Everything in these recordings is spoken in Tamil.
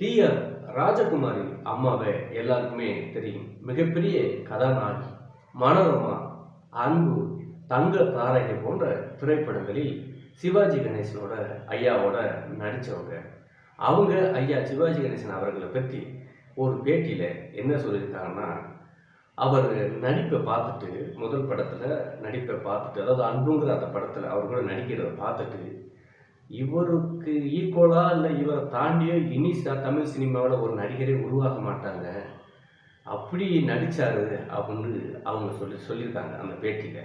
டிஆர் ராஜகுமாரி அம்மாவை எல்லாருக்குமே தெரியும். மிகப்பெரிய கதாநாயகி மனோரமா அன்பு தங்க தாரகை போன்ற திரைப்படங்களில் சிவாஜி கணேசனோட ஐயாவோட நடித்தவங்க அவங்க ஐயா சிவாஜி கணேசன் அவர்களை பற்றி ஒரு பேட்டியில் என்ன சொல்லியிருக்காங்கன்னா அவர் நடிப்பை பார்த்துட்டு முதல் படத்தில் நடிப்பை பார்த்துட்டு அதாவது அன்புங்கிற அந்த படத்தில் அவர் கூட நடிக்கிறத பார்த்துட்டு இவருக்கு ஈக்குவலாக இல்லை இவரை தாண்டியோ இனி தமிழ் சினிமாவில் ஒரு நடிகரே உருவாக மாட்டாங்க. அப்படி நடிச்சாரு அப்படின்னு அவங்க சொல்லி சொல்லியிருக்காங்க அந்த பேட்டியில்.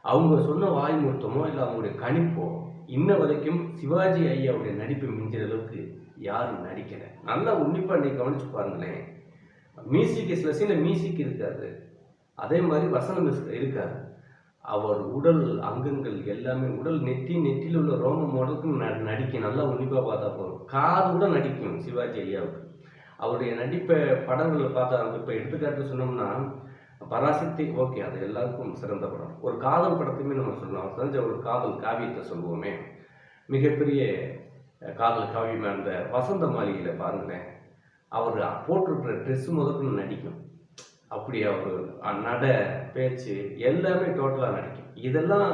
அவங்க சொன்ன வாய்மூர்த்தமோ இல்லை அவங்களுடைய கணிப்போ இன்ன வரைக்கும் சிவாஜி ஐயாவுடைய நடிப்பை மிஞ்சிற அளவுக்கு யாரும் நடிக்கலை. நல்லா உன்னிப்பாக நீ கவனிச்சு பாருங்களேன். மியூசிக் சில சீனில் மியூசிக் இருக்காது அதே மாதிரி வசனம் இருக்காது அவர் உடல் அங்கங்கள் எல்லாமே உடல் நெத்தி நெத்தியில் உள்ள ரோம மாடலுக்கும் ந நல்லா உன்னிப்பாக பார்த்தா போதும். காது கூட நடிக்கும் சிவாஜி ஐயாவுக்கு. அவருடைய நடிப்பை படங்களை பார்த்தா இப்போ எடுத்துக்காட்டு சொன்னோம்னா பராசக்தி ஓகே அது எல்லாருக்கும் சிறந்த படம். ஒரு காதல் படத்தையுமே நம்ம சொல்லலாம். தெரிஞ்ச ஒரு காதல் காவியத்தை சொல்லுவோமே மிகப்பெரிய காதல் காவியமாக இருந்த வசந்த மாளிகையில் பாருங்களேன். அவர் போட்டிருக்கிற ட்ரெஸ் முதற்கொண்டு நடிக்கும். அப்படி அவர் நட பேச்சு எல்லாமே டோட்டலாக நடிக்கும். இதெல்லாம்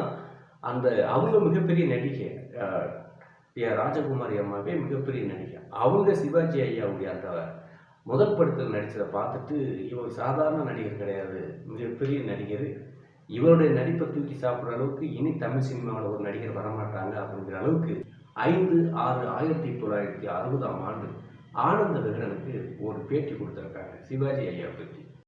அந்த அவங்க மிகப்பெரிய நடிகை ஆர் ராஜகுமாரி அம்மாவே மிகப்பெரிய நடிகை. அவங்க சிவாஜி ஐயாவுடைய அந்த முதல் படத்தில் நடித்ததை பார்த்துட்டு இவர் சாதாரண நடிகர் கிடையாது. மிகப்பெரிய நடிகர். இவருடைய நடிப்பை தூக்கி சாப்பிட்ற அளவுக்கு இனி தமிழ் சினிமாவில் ஒரு நடிகர் வரமாட்டாங்க அப்படிங்கிற அளவுக்கு ஐந்து ஆறு ஆயிரத்தி தொள்ளாயிரத்தி அறுபதாம் ஆண்டு ஆனந்த விகடனுக்கு ஒரு பேட்டி கொடுத்துருக்காங்க சிவாஜி ஐயா பற்றி.